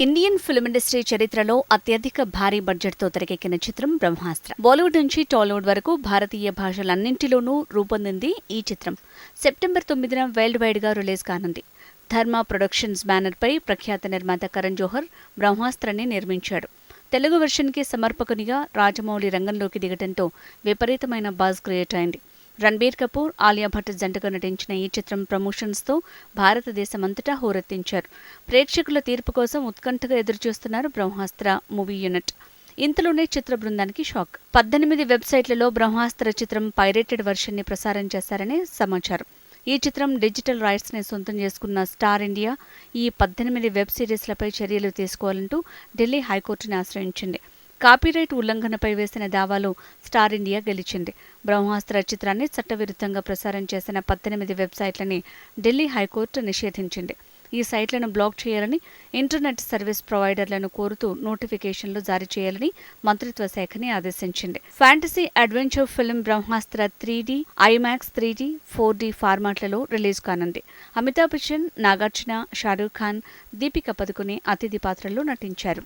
Indian film industry చరిత్రలో అత్యధిక భారీ బడ్జెట్తో తెరకెక్కిన చిత్రం బ్రహ్మాస్త్ర. బాలీవుడ్ నుంచి టాలీవుడ్ వరకు భారతీయ భాషలన్నింటిలోనూ రూపొందింది ఈ చిత్రం. సెప్టెంబర్ తొమ్మిదిన వరల్డ్ వైడ్గా రిలీజ్ కానుంది. ధర్మ ప్రొడక్షన్స్ బ్యానర్పై ప్రఖ్యాత నిర్మాత కరణ్ జోహర్ బ్రహ్మాస్త్రాన్ని నిర్మించాడు. తెలుగు వెర్షన్కి సమర్పకునిగా రాజమౌళి రంగంలోకి దిగటంతో విపరీతమైన బాజ్ క్రియేట్ అయింది. రణబీర్ కపూర్ ఆలియా భట్ జంటగా నటించిన ఈ చిత్రం ప్రమోషన్స్తో భారతదేశమంతటా హోరెత్తించారు. ప్రేక్షకుల తీర్పు కోసం ఉత్కంఠగా ఎదురుచూస్తున్నారు బ్రహ్మాస్త్ర మూవీ యూనిట్. ఇంతలోనే చిత్ర బృందానికి షాక్. పద్దెనిమిది వెబ్సైట్లలో బ్రహ్మాస్త్ర చిత్రం పైరేటెడ్ వెర్షన్ని ప్రసారం చేశారని సమాచారం. ఈ చిత్రం డిజిటల్ రైట్స్ని సొంతం చేసుకున్న స్టార్ ఇండియా ఈ పద్దెనిమిది వెబ్ సిరీస్లపై చర్యలు తీసుకోవాలంటూ ఢిల్లీ హైకోర్టుని ఆశ్రయించింది. కాపీరైట్ ఉల్లంఘనపై వేసిన దావాలో స్టార్ ఇండియా గెలిచింది. బ్రహ్మాస్త్ర చిత్రాన్ని చట్టవిరుద్ధంగా ప్రసారం చేసిన పద్దెనిమిది వెబ్సైట్లని ఢిల్లీ హైకోర్టు నిషేధించింది. ఈ సైట్లను బ్లాక్ చేయాలని ఇంటర్నెట్ సర్వీస్ ప్రొవైడర్లను కోరుతూ నోటిఫికేషన్లు జారీ చేయాలని మంత్రిత్వ శాఖని ఆదేశించింది. Fantasy adventure film Brahmastra three D IMAX three D four D ఫార్మాట్లలో release కానుంది. అమితాబ్ బచ్చన్ నాగార్జున షారూఖ్ ఖాన్ దీపిక పదుకునే అతిథి పాత్రల్లో నటించారు.